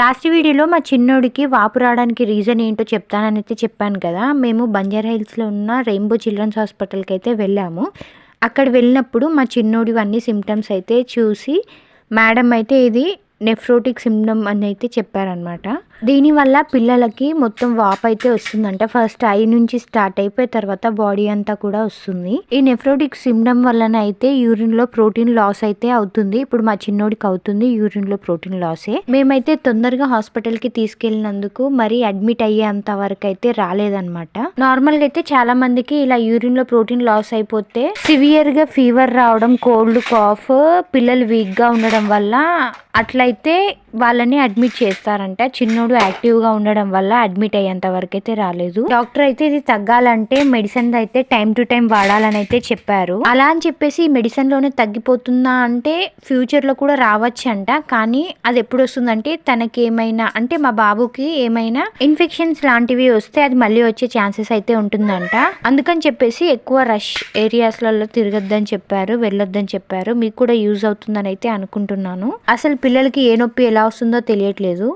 Last వీడియోలో మా చిన్నోడికి వాపు రావడానికి రీజన్ ఏంటో చెప్తానని అయితే చెప్పాను కదా. మేము బంజారా హిల్స్లో ఉన్న రెయిన్బో చిల్డ్రన్స్ హాస్పిటల్కి అయితే వెళ్ళాము. అక్కడ వెళ్ళినప్పుడు మా చిన్నోడి అన్ని సిమ్టమ్స్ అయితే చూసి మేడం అయితే ఇది నెఫ్రోటిక్ సిమ్టమ్ అని అయితే చెప్పారనమాట దీనివల్ల పిల్లలకి మొత్తం వాప్ అయితే వస్తుందంట. ఫస్ట్ ఐ నుంచి స్టార్ట్ అయిపోయి తర్వాత బాడీ అంతా కూడా వస్తుంది. ఈ నెఫ్రోటిక్ సిమ్టమ్ వలన అయితే యూరిన్లో ప్రోటీన్ లాస్ అయితే అవుతుంది. ఇప్పుడు మా చిన్నోడికి అవుతుంది యూరిన్లో ప్రోటీన్ లాసే మేమైతే తొందరగా హాస్పిటల్కి తీసుకెళ్ళినందుకు మరి అడ్మిట్ అయ్యేంత వరకు అయితే రాలేదనమాట నార్మల్గా అయితే చాలా మందికి ఇలా యూరిన్లో ప్రోటీన్ లాస్ అయిపోతే సివియర్గా ఫీవర్ రావడం కోల్డ్ కాఫ్ పిల్లలు వీక్గా ఉండడం వల్ల అట్లా అయితే వాళ్ళని అడ్మిట్ చేస్తారంట. చిన్నోడు యాక్టివ్గా ఉండడం వల్ల అడ్మిట్ అయ్యేంత వరకు అయితే రాలేదు. డాక్టర్ అయితే ఇది తగ్గాలంటే మెడిసిన్ అయితే టైం టు టైం వాడాలని అయితే చెప్పారు. అలా అని చెప్పేసి మెడిసిన్లోనే తగ్గిపోతుందా అంటే ఫ్యూచర్లో కూడా రావచ్చు అంట కానీ అది ఎప్పుడు వస్తుందంటే తనకి ఏమైనా అంటే మా బాబుకి ఏమైనా ఇన్ఫెక్షన్స్ లాంటివి వస్తే అది మళ్ళీ వచ్చే ఛాన్సెస్ అయితే ఉంటుందంట. అందుకని చెప్పేసి ఎక్కువ రష్ ఏరియాస్లలో తిరగద్దని చెప్పారు వెళ్ళొద్దని చెప్పారు. మీకు కూడా యూజ్ అవుతుందని అయితే అనుకుంటున్నాను. అసలు పిల్లలకి ఏ నొప్పి ఎలా వస్తుందో తెలియట్లేదు.